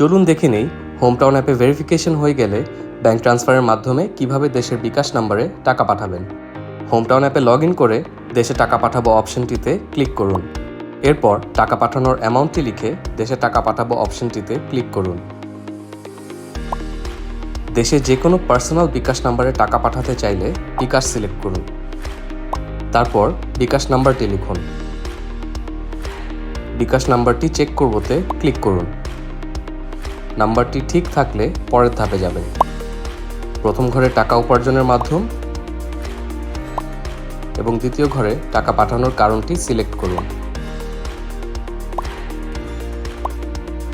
চলুন দেখে নেই হোমটাউন অ্যাপে ভেরিফিকেশন হয়ে গেলে ব্যাংক ট্রান্সফারের মাধ্যমে কীভাবে দেশের বিকাশ নম্বরে টাকা পাঠাবেন। হোমটাউন অ্যাপে লগ ইন করে দেশে টাকা পাঠাবো অপশনটিতে ক্লিক করুন। এরপর টাকা পাঠানোর অ্যামাউন্টটি লিখে দেশে টাকা পাঠাবো অপশনটিতে ক্লিক করুন। দেশে যে কোনো পার্সোনাল বিকাশ নাম্বারে টাকা পাঠাতে চাইলে বিকাশ সিলেক্ট করুন। তারপর বিকাশ নাম্বারটি লিখুন। বিকাশ নাম্বারটি চেক করবোতে ক্লিক করুন। নাম্বারটি ঠিক থাকলে পরের ধাপে যাবেন প্রথম ঘরে টাকা উপার্জনের মাধ্যম এবং দ্বিতীয় ঘরে টাকা পাঠানোর কারণটি সিলেক্ট করুন।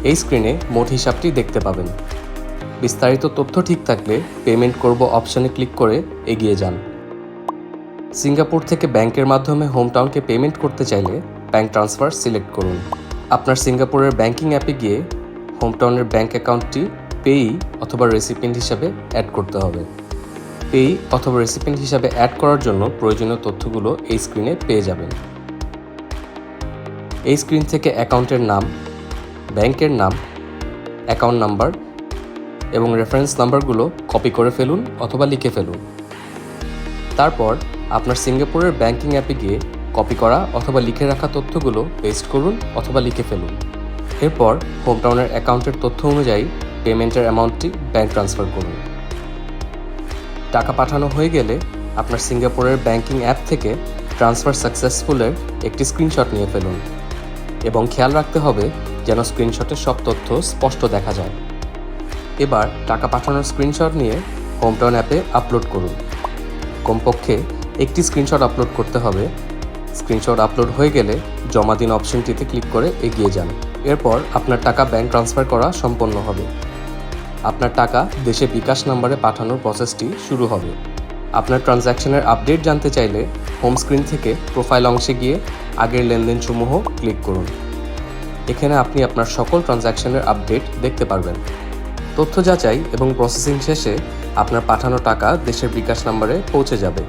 এই স্ক্রিনে মোট হিসাবটি দেখতে পাবেন। বিস্তারিত তথ্য ঠিক থাকলে পেমেন্ট করব অপশনে ক্লিক করে এগিয়ে যান। সিঙ্গাপুর থেকে ব্যাংকের মাধ্যমে হোমটাউনকে পেমেন্ট করতে চাইলে ব্যাংক ট্রান্সফার সিলেক্ট করুন। আপনার সিঙ্গাপুরের ব্যাংকিং অ্যাপে গিয়ে হোমটাউনের ব্যাঙ্ক অ্যাকাউন্টটি পেই অথবা রেসিপিয়েন্ট হিসাবে অ্যাড করতে হবে। পেই অথবা রেসিপিয়েন্ট হিসাবে অ্যাড করার জন্য প্রয়োজনীয় তথ্যগুলো এই স্ক্রিনে পেয়ে যাবেন। এই স্ক্রিন থেকে অ্যাকাউন্টের নাম, ব্যাংকের নাম অ্যাকাউন্ট নাম্বার এবং রেফারেন্স নাম্বারগুলো কপি করে ফেলুন অথবা লিখে ফেলুন। তারপর আপনার সিঙ্গাপুরের ব্যাংকিং অ্যাপে গিয়ে কপি করা অথবা লিখে রাখা তথ্যগুলো পেস্ট করুন অথবা লিখে ফেলুন। এরপর হোমটাউনের অ্যাকাউন্টের তথ্য অনুযায়ী পেমেন্টের অ্যামাউন্টটি ব্যাংক ট্রান্সফার করুন। টাকা পাঠানো হয়ে গেলে আপনার সিঙ্গাপুরের ব্যাংকিং অ্যাপ থেকে ট্রান্সফার সাকসেসফুলের একটি স্ক্রিনশট নিয়ে ফেলুন এবং খেয়াল রাখতে হবে যেন স্ক্রিনশটের সব তথ্য স্পষ্ট দেখা যায়। এবার টাকা পাঠানোর স্ক্রিনশট নিয়ে হোমটাউন অ্যাপে আপলোড করুন। কমপক্ষে একটি স্ক্রিনশট আপলোড করতে হবে স্ক্রিনশট আপলোড হয়ে গেলে জমা দিন অপশনটিতে ক্লিক করে এগিয়ে যান। এরপর আপনার টাকা ব্যাংক ট্রান্সফার করা সম্পন্ন হবে। আপনার টাকা দেশে বিকাশ নম্বরে পাঠানোর প্রসেসটি শুরু হবে। আপনার ট্রানজ্যাকশনের আপডেট জানতে চাইলে হোম স্ক্রিন থেকে প্রোফাইল অংশে গিয়ে আগের লেনদেনসমূহ ক্লিক করুন। এখানে আপনি আপনার সকল ট্রানজ্যাকশনের আপডেট দেখতে পারবেন। তথ্য যাচাই এবং প্রসেসিং শেষে আপনার পাঠানো টাকা দেশের বিকাশ নম্বরে পৌঁছে যাবে।